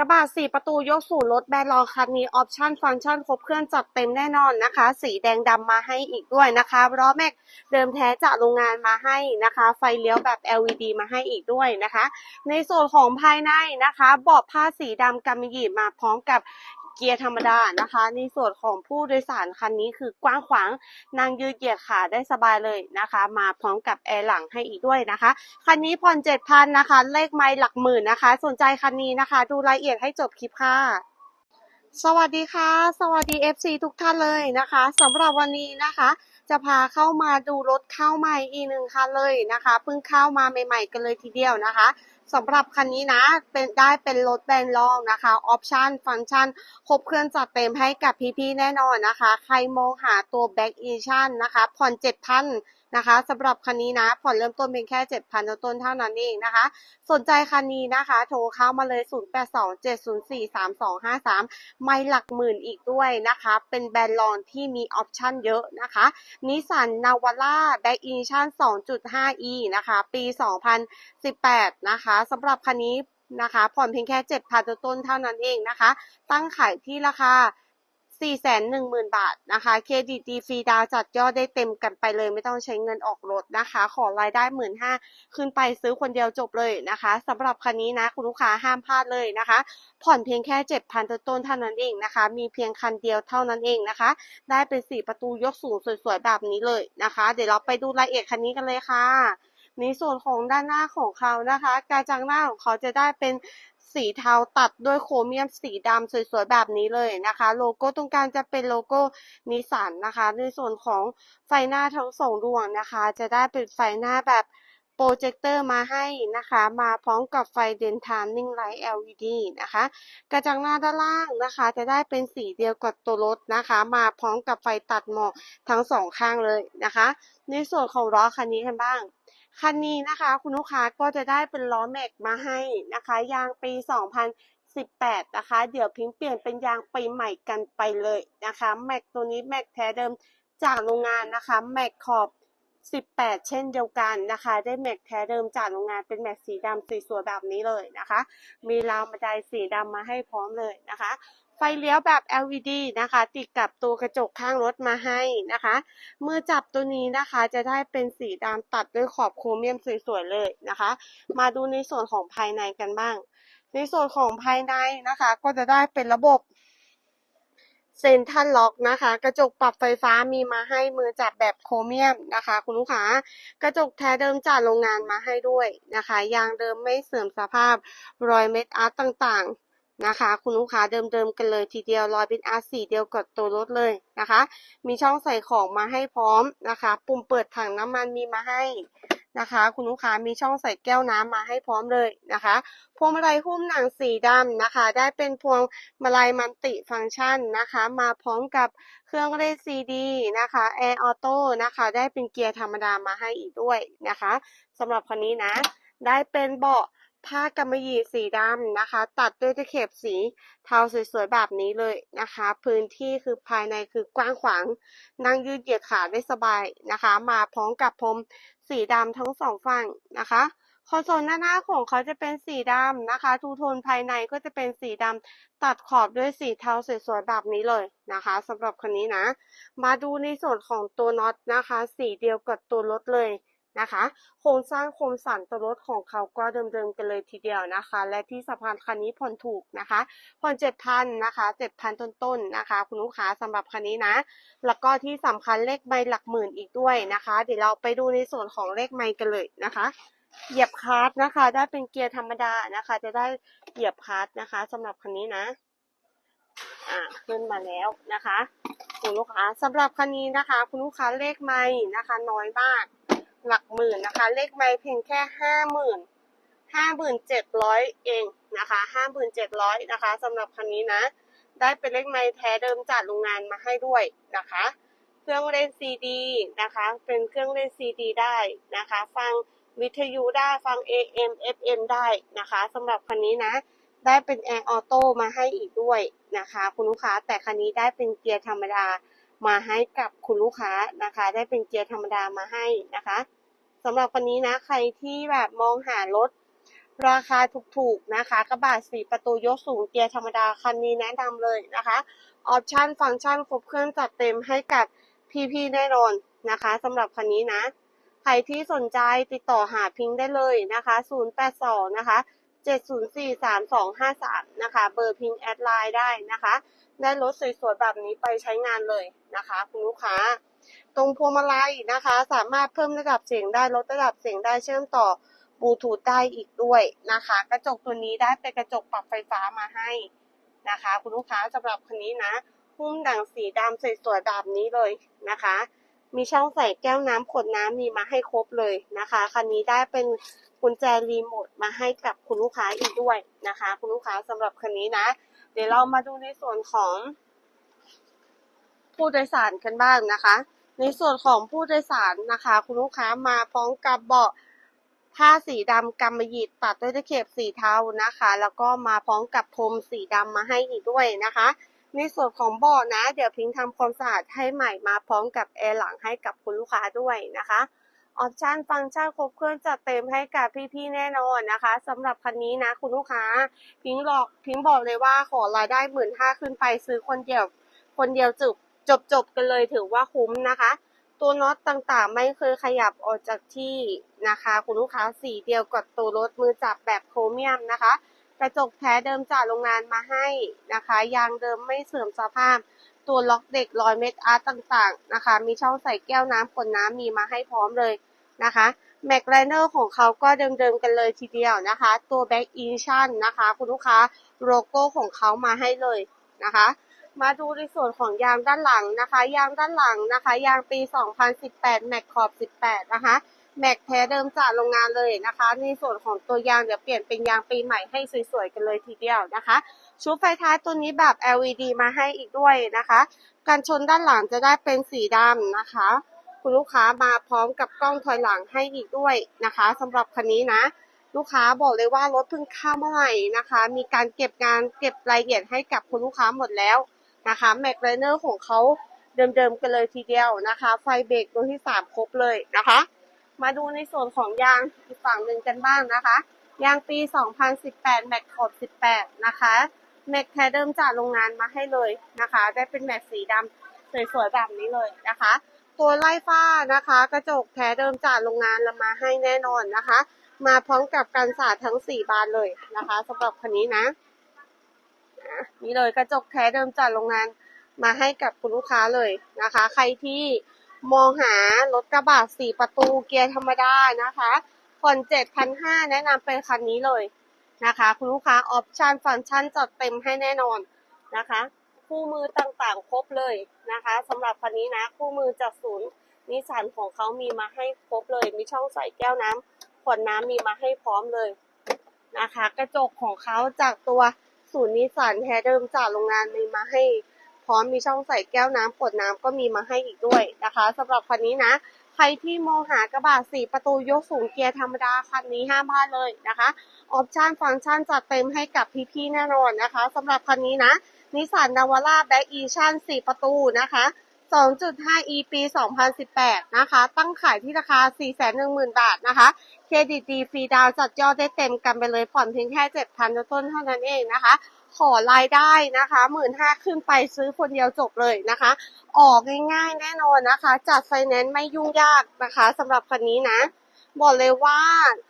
ระบะสี่ประตูยกสู่รถแบรนด์รอคันนี้ออปชั่นฟังก์ชันครบเครื่องจัดเต็มแน่นอนนะคะ สีแดงดำมาให้อีกด้วยนะคะล้อแม็กเดิมแท้จากโรงงานมาให้นะคะ ไฟเลี้ยวแบบ LED มาให้อีกด้วยนะคะ ในส่วนของภายในนะคะเบาะผ้าสีดำกำมะหยี่มาพร้อมกับ เกียร์ธรรมดานะคะ ในส่วนของผู้โดยสารคันนี้คือกว้างขวางนั่งยืดเหยียดขาได้สบายเลยนะคะ มาพร้อมกับแอร์หลังให้อีกด้วยนะคะ คันนี้ผ่อนเจ็ดพันนะคะ เลขไม้หลักหมื่นนะคะ สนใจคันนี้นะคะ ดูรายละเอียดให้จบคลิปค่ะสวัสดีค่ะ สวัสดี FC ทุกท่านเลยนะคะสำหรับวันนี้นะคะ จะพาเข้ามาดูรถเข้าใหม่อีกหนึ่งคันเลยนะคะเพิ่งเข้ามาใหม่ ๆ กันเลยทีเดียวนะคะ สำหรับคันนี้นะเป็นได้เป็นรถแบรนด์รองนะคะออปชันฟังก์ชันครบเครื่องจัดเต็มให้กับพี่ๆแน่นอนนะคะ ใครมองหาตัวแบ็กอีชั่นนะคะ ผ่อนเจ็ดพัน นะคะสำหรับคันนี้นะผ่อนเริ่มต้นเพียงแค่7,000ต้นเท่านั้นเองนะคะ สนใจคันนี้นะคะ โทรเข้ามาเลย 0827043253 ไม่หลักหมื่นอีกด้วยนะคะ เป็นแบรนด์รองที่มีออปชั่นเยอะนะคะนิสสันนาวาร่าแบ็กอินชั่น 2.5e นะคะ ปี 2018 นะคะสำหรับคันนี้นะคะ ผ่อนเพียงแค่ 7,000ต้นเท่านั้นเองนะคะ ตั้งขายที่ราคา 410,000 บาทนะคะเครดิตดีฟรีดาวจัดยอดได้เต็มกันไปเลย ไม่ต้องใช้เงินออกรถนะคะ ขอรายได้ 15,000ขึ้นไปซื้อคนเดียวจบเลยนะคะสำหรับคันนี้นะ คุณลูกค้าห้ามพลาดเลยนะคะ ผ่อนเพียงแค่ 7,000ต้นเท่านั้นเองนะคะ มีเพียงคันเดียวเท่านั้นเองนะคะ ได้เป็น 4 ประตูยกสูงสวยๆแบบนี้เลยนะคะ เดี๋ยวเราไปดูรายละเอียดคันนี้กันเลยค่ะในส่วนของด้านหน้าของเขานะคะ กระจังหน้าของเขาจะได้เป็น สีเทาตัดด้วยโครเมียมสีดำสวยๆแบบนี้เลยนะคะ โลโก้ตรงกลางจะเป็นโลโก้นิสสันนะคะ ในส่วนของไฟหน้าทั้งสองดวงนะคะ จะได้เป็นไฟหน้าแบบโปรเจคเตอร์มาให้นะคะ มาพร้อมกับไฟเดนทามนิ่งไลท์ LED นะคะ กระจังหน้าด้านล่างนะคะ จะได้เป็นสีเดียวกับตัวรถนะคะ มาพร้อมกับไฟตัดหมอกทั้งสองข้างเลยนะคะ ในส่วนของล้อคันนี้กันบ้าง คันนี้นะคะคุณลูกค้าก็จะได้เป็นล้อแม็กมาให้นะคะ ยางปี 2018 นะคะ เดี๋ยวพิงเปลี่ยนเป็นยางปีใหม่กันไปเลยนะคะ แม็กตัวนี้แม็กแท้เดิมจากโรงงานนะคะแม็กขอบ 18 เช่นเดียวกันนะคะ ได้แม็กแท้เดิมจากโรงงานเป็นแม็กสีดำสีสวยแบบนี้เลยนะคะ มีราวบันไดสีดำมาให้พร้อมเลยนะคะ ไฟเลี้ยวแบบ LED นะคะ ติดกับตัวกระจกข้างรถมาให้นะคะ มือจับตัวนี้นะคะจะได้เป็นสีดำตัดด้วยขอบโครเมียมสวยๆเลยนะคะ มาดูในส่วนของภายในกันบ้าง ในส่วนของภายในนะคะ ก็จะได้เป็นระบบเซนทันล็อกนะคะ กระจกปรับไฟฟ้ามีมาให้มือจับแบบโครเมียมนะคะ คุณลูกค้ากระจกแท้เดิมจากโรงงานมาให้ด้วยนะคะ ยางเดิมไม่เสื่อมสภาพรอยเม็ดอาร์ตต่างๆ นะคะ คุณลูกค้าเดิมๆกันเลยทีเดียวรอยเป็นอาร์สีเดียวกับตัวรถเลยนะคะ มีช่องใส่ของมาให้พร้อมนะคะ ปุ่มเปิดถังน้ำมันมีมาให้นะคะ คุณลูกค้ามีช่องใส่แก้วน้ำมาให้พร้อมเลยนะคะพวงมาลัยหุ้มหนังสีดำนะคะ ได้เป็นพวงมาลัยมันติฟังก์ชันนะคะ มาพร้อมกับเครื่องเล่นซีดีนะคะแอร์ออโต้นะคะ ได้เป็นเกียร์ธรรมดามาให้อีกด้วยนะคะสำหรับคันนี้นะ ได้เป็นเบาะ ผ้ากำมะหยี่สีดำนะคะ ตัดด้วยตะเข็บสีเทาสวยๆแบบนี้เลยนะคะ พื้นที่คือภายในคือกว้างขวาง นั่งยืดเหยียดขาได้สบายนะคะ มาพร้อมกับพรมสีดำทั้งสองฝั่งนะคะคอนโซลหน้าหน้าของเขาจะเป็นสีดำนะคะ ทูโทนภายในก็จะเป็นสีดำตัดขอบด้วยสีเทาสวยๆแบบนี้เลยนะคะสำหรับคันนี้นะ มาดูในส่วนของตัวน็อตนะคะ สีเดียวกับตัวรถเลย นะคะ โครงสร้างโครงสันตัวรถของเขาก็เดิมๆกันเลยทีเดียวนะคะ และที่สะพานคันนี้ผ่อนถูกนะคะ ผ่อนเจ็ดพันนะคะเจ็ดพันต้นๆนะคะ คุณลูกค้าสำหรับคันนี้นะ แล้วก็ที่สำคัญเลขไม่หลักหมื่นอีกด้วยนะคะ เดี๋ยวเราไปดูในส่วนของเลขไม่กันเลยนะคะเหยียบคลัตช์นะคะ ได้เป็นเกียร์ธรรมดานะคะ จะได้เหยียบคลัตช์นะคะสำหรับคันนี้นะ อ่าขึ้นมาแล้วนะคะคุณลูกค้าสำหรับคันนี้นะคะ คุณลูกค้าเลขไมล์นะคะ น้อยมาก หลักหมื่นนะคะ เลขไมล์เพียงแค่ห้าหมื่นห้าหมื่นเจ็ดร้อยเองนะคะห้าหมื่นเจ็ดร้อยนะคะสำหรับคันนี้นะ ได้เป็นเลขไมล์แท้เดิมจากโรงงานมาให้ด้วยนะคะ เครื่องเล่นซีดีนะคะ เป็นเครื่องเล่นซีดีได้นะคะ ฟังวิทยุได้ฟัง AM FM ได้นะคะสำหรับคันนี้นะ ได้เป็นแอร์ออโต้มาให้อีกด้วยนะคะ คุณลูกค้าแต่คันนี้ได้เป็นเกียร์ธรรมดา มาให้กับคุณลูกค้านะคะ ได้เป็นเกียร์ธรรมดามาให้นะคะสำหรับคันนี้นะใครที่แบบมองหารถราคาถูกๆนะคะกระบะสี่ประตูยกสูงเกียร์ธรรมดาคันนี้แนะนำเลยนะคะออปชั่นฟังก์ชันครบเครื่องจัดเต็มให้กับพี่ๆแน่นอนนะคะสำหรับคันนี้นะ ใครที่สนใจติดต่อหาพิงค์ได้เลยนะคะ 082 นะคะ 7043253 นะคะ เบอร์พิงค์แอดไลน์ได้นะคะ ได้รถสวยๆแบบนี้ไปใช้งานเลยนะคะ คุณลูกค้า ตรงพวงมาลัยนะคะ สามารถเพิ่มระดับเสียงได้ลดระดับเสียงได้เชื่อมต่อบลูทูธได้อีกด้วยนะคะ กระจกตัวนี้ได้เป็นกระจกปรับไฟฟ้ามาให้นะคะ คุณลูกค้าสำหรับคันนี้นะหุ้มดังสีดำสวยๆแบบนี้เลยนะคะ มีช่องใส่แก้วน้ำขวดน้ำมีมาให้ครบเลยนะคะคันนี้ได้เป็น กุญแจรีโมทมาให้กับคุณลูกค้าอีกด้วยนะคะ คุณลูกค้าสำหรับคันนี้นะ เดี๋ยวเรามาดูในส่วนของผู้โดยสารกันบ้างนะคะ ในส่วนของผู้โดยสารนะคะ คุณลูกค้ามาพร้อมกับเบาะผ้าสีดำกำมะหยี่ตัดด้วยตะเข็บสีเทานะคะ แล้วก็มาพร้อมกับพรมสีดำมาให้อีกด้วยนะคะ ในส่วนของเบาะนะ เดี๋ยวพิงทำความสะอาดให้ใหม่มาพร้อมกับแอร์หลังให้กับคุณลูกค้าด้วยนะคะ ออปชันฟังก์ชันครบเครื่องจัดเต็มให้กับพี่ๆแน่นอนนะคะสำหรับคันนี้นะคุณลูกค้า พิงบอกพิงบอกเลยว่าขอรายได้หมื่นห้าขึ้นไปซื้อคนเดียว คนเดียวจบจบจบกันเลยถือว่าคุ้มนะคะ ตัวน็อตต่างๆ ไม่เคยขยับออกจากที่นะคะ คุณลูกค้าสีเดียวกับตัวรถมือจับแบบโครเมียมนะคะกระจกแท้เดิมจากโรงงานมาให้นะคะ ยางเดิมไม่เสื่อมสภาพ ตัวล็อกเด็กรอยเม็ดอาร์ตต่างๆนะคะ มีช่องใส่แก้วน้ำขวดน้ำมีมาให้พร้อมเลย นะคะแม็กไลเนอร์ของเขาก็เดิมๆกันเลยทีเดียวนะคะ ตัวแบ็กอีชั่นนะคะ คุณลูกค้าโลโก้ของเขามาให้เลยนะคะ มาดูในส่วนของยางด้านหลังนะคะ ยางด้านหลังนะคะ ยางปี 2018 แม็กขอบ 18 นะคะ แม็กแท้เดิมจากโรงงานเลยนะคะ ในส่วนของตัวยางเดี๋ยวเปลี่ยนเป็นยางปีใหม่ให้สวยๆกันเลยทีเดียวนะคะ ชุดไฟท้ายตัวนี้แบบ LED มาให้อีกด้วยนะคะการชนด้านหลังจะได้เป็นสีดำนะคะ คุณลูกค้ามาพร้อมกับกล้องถอยหลังให้อีกด้วยนะคะสำหรับคันนี้นะ ลูกค้าบอกเลยว่ารถเพิ่งเข้าเมื่อไหร่นะคะ มีการเก็บงานเก็บรายละเอียดให้กับคุณลูกค้าหมดแล้วนะคะแม็กไลเนอร์ของเขาเดิมๆกันเลยทีเดียวนะคะ ไฟเบรกตัวที่สามครบเลยนะคะ มาดูในส่วนของยางอีกฝั่งหนึ่งกันบ้างนะคะ ยางปี 2018 แม็กขอบ18 นะคะแม็กแท้เดิมจากโรงงานมาให้เลยนะคะ ได้เป็นแม็กสีดำสวยๆแบบนี้เลยนะคะ ตัวไล่ฟ้านะคะ กระจกแท้เดิมจากโรงงานเรามาให้แน่นอนนะคะ มาพร้อมกับกันสาดทั้ง 4 บานเลยนะคะสำหรับคันนี้นะนี่เลยกระจกแท้เดิมจากโรงงานมาให้กับคุณลูกค้าเลยนะคะ ใครที่มองหารถกระบะ4ประตูเกียร์ธรรมดานะคะผ่อน7,500แนะนำเป็นคันนี้เลยนะคะ คุณลูกค้าออปชันฟังก์ชันจัดเต็มให้แน่นอนนะคะ คู่มือต่างๆ ครบเลยนะคะสำหรับคันนี้นะคู่มือจากศูนย์นิสสันของเขามีมาให้ครบเลย มีช่องใส่แก้วน้ำขวดน้ำมีมาให้พร้อมเลยนะคะ กระจกของเขาจากตัวศูนย์นิสสันแท้เดิมจากโรงงานมีมาให้พร้อมมีช่องใส่แก้วน้ำขวดน้ำก็มีมาให้อีกด้วยนะคะสำหรับคันนี้นะใครที่มองหากระบะสี่ประตูยกสูงเกียร์ธรรมดาคันนี้ห้ามพลาดเลยนะคะ ออปชั่นฟังก์ชันจัดเต็มให้กับพี่ๆแน่นอนนะคะสำหรับคันนี้นะ นิสสันนาวาร่าแบ็กอีชั่น4 ประตูนะคะ 2.5e ปี 2018 นะคะ ตั้งขายที่ราคา 410,000 บาทนะคะ เครดิตดีฟรีดาวจัดยอดได้เต็มกันไปเลยผ่อนเพียงแค่ 7,000 ต้นเท่านั้นเองนะคะ ขอรายได้นะคะหมื่นห้าขึ้นไปซื้อคนเดียวจบเลยนะคะ ออกง่ายๆแน่นอนนะคะ จัดไฟแนนซ์ไม่ยุ่งยากนะคะสำหรับคันนี้นะ บอกเลยว่า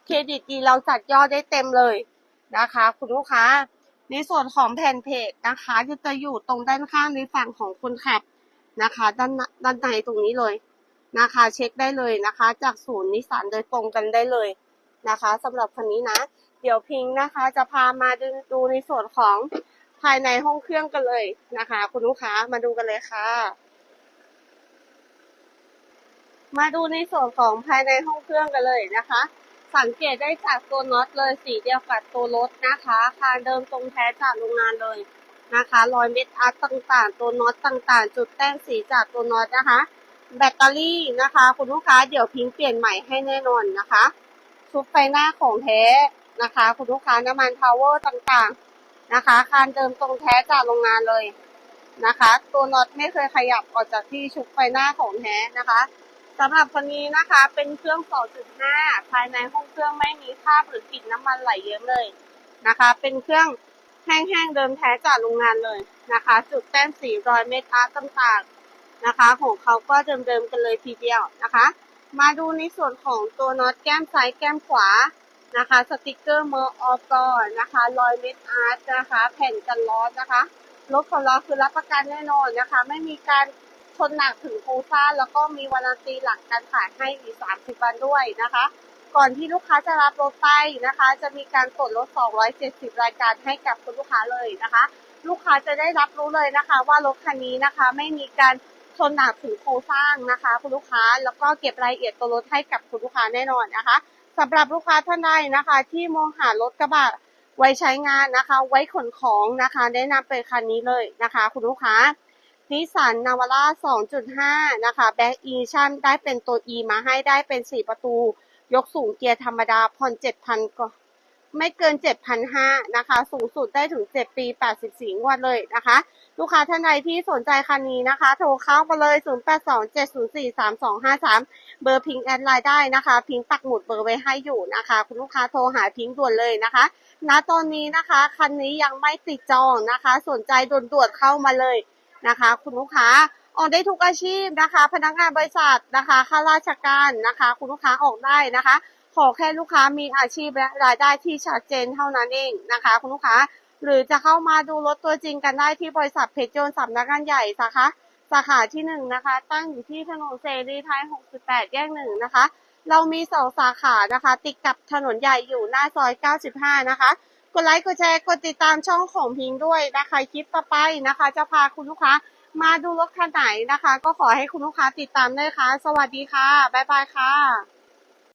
เครดิตดีเราจัดยอดได้เต็มเลยนะคะ คุณลูกค้า ในส่วนของแผ่นเพจนะคะจะจะอยู่ตรงด้านข้างในฝั่งของคนขับนะคะ ด้านด้านในตรงนี้เลยนะคะ เช็คได้เลยนะคะ จากศูนย์นิสสันโดยตรงกันได้เลยนะคะสำหรับคันนี้นะ เดี๋ยวพิงค์นะคะ จะพามาดูดูในส่วนของภายในห้องเครื่องกันเลยนะคะ คุณลูกค้ามาดูกันเลยค่ะ มาดูในส่วนของภายในห้องเครื่องกันเลยนะคะ สังเกตได้จากตัวน็อตเลยสีเดียวกับตัวรถนะคะคานเดิมตรงแท้จากโรงงานเลยนะคะรอยเม็ดอาร์ตต่างๆ ตัวน็อตต่างๆ จุดแต้มสีจากตัวน็อตนะคะ แบตเตอรี่นะคะ คุณลูกค้าเดี๋ยวพิงค์เปลี่ยนใหม่ให้แน่นอนนะคะชุดไฟหน้าของแท้นะคะ คุณลูกค้าน้ำมันพาวเวอร์ต่างๆนะคะคานเดิมตรงแท้จากโรงงานเลยนะคะ ตัวน็อตไม่เคยขยับออกจากที่ชุดไฟหน้าของแท้นะคะ สำหรับคันนี้นะคะ เป็นเครื่อง 2.5 ภายในห้องเครื่องไม่มีคราบหรือกลิ่นน้ำมันไหลเยอะเลยนะคะ เป็นเครื่องแห้งๆเดิมแท้จากโรงงานเลยนะคะ จุดแต้มสีรอยเมคอัพต่างๆนะคะ ของเขาก็เดิมๆกันเลยทีเดียวนะคะ มาดูในส่วนของตัวน็อตแก้มซ้ายแก้มขวานะคะ สติกเกอร์เมอร์ออกอนนะคะ รอยเมคอาร์ตนะคะ แผ่นกันร้อนนะคะ รถของเราคือรับประกันแน่นอนนะคะ ไม่มีการ ชนหนักถึงโครงสร้างแล้วก็มีวารันตีหลังการขายให้อีก30 วันด้วยนะคะ ก่อนที่ลูกค้าจะรับรถไปนะคะ จะมีการกดลด 270 รายการให้กับคุณลูกค้าเลยนะคะ ลูกค้าจะได้รับรู้เลยนะคะ ว่ารถคันนี้นะคะไม่มีการชนหนักถึงโครงสร้างนะคะ คุณลูกค้าแล้วก็เก็บรายละเอียดตัวรถให้กับคุณลูกค้าแน่นอนนะคะสำหรับลูกค้าท่านใดนะคะ ที่มองหารถกระบะไว้ใช้งานนะคะ ไว้ขนของนะคะ แนะนำเป็นคันนี้เลยนะคะ คุณลูกค้า นิสันนาวาร่า 2.5 นะคะ แบ็กอีชั่นได้เป็นตัว E มาให้ได้เป็น 4 ประตู ยกสูงเกียร์ธรรมดาผ่อน 7,000ก็ไม่เกิน 7,500นะคะ สูงสุดได้ถึง 7 ปี 84 งวดเลยนะคะ ลูกค้าท่านใดที่สนใจคันนี้นะคะ โทรเข้ามาเลย 0827043253 เบอร์พิงแอดไลน์ได้นะคะ พิงปักหมุดเบอร์ไว้ให้อยู่นะคะ คุณลูกค้าโทรหาพิงด่วนเลยนะคะณตอนนี้นะคะ คันนี้ยังไม่ติดจองนะคะ สนใจด่วนๆเข้ามาเลย นะคะ คุณลูกค้าออกได้ทุกอาชีพนะคะ พนักงานบริษัทนะคะข้าราชการนะคะ คุณลูกค้าออกได้นะคะ ขอแค่ลูกค้ามีอาชีพและรายได้ที่ชัดเจนเท่านั้นเองนะคะ คุณลูกค้าหรือจะเข้ามาดูรถตัวจริงกันได้ที่บริษัทเพชรโจนสำนักงานใหญ่สาขาสาขาที่หนึ่งนะคะ ตั้งอยู่ที่ถนนเสรีไทย 68 แยกหนึ่งนะคะ เรามีสองสาขานะคะ ติดกับถนนใหญ่อยู่หน้าซอย 95 นะคะ กดไลค์กดแชร์กดติดตามช่องของพิงด้วยนะคะคลิปต่อไปนะคะ จะพาคุณลูกค้ามาดูรถคันไหนนะคะ ก็ขอให้คุณลูกค้าติดตามด้วยค่ะ สวัสดีค่ะ บ๊ายบายค่ะ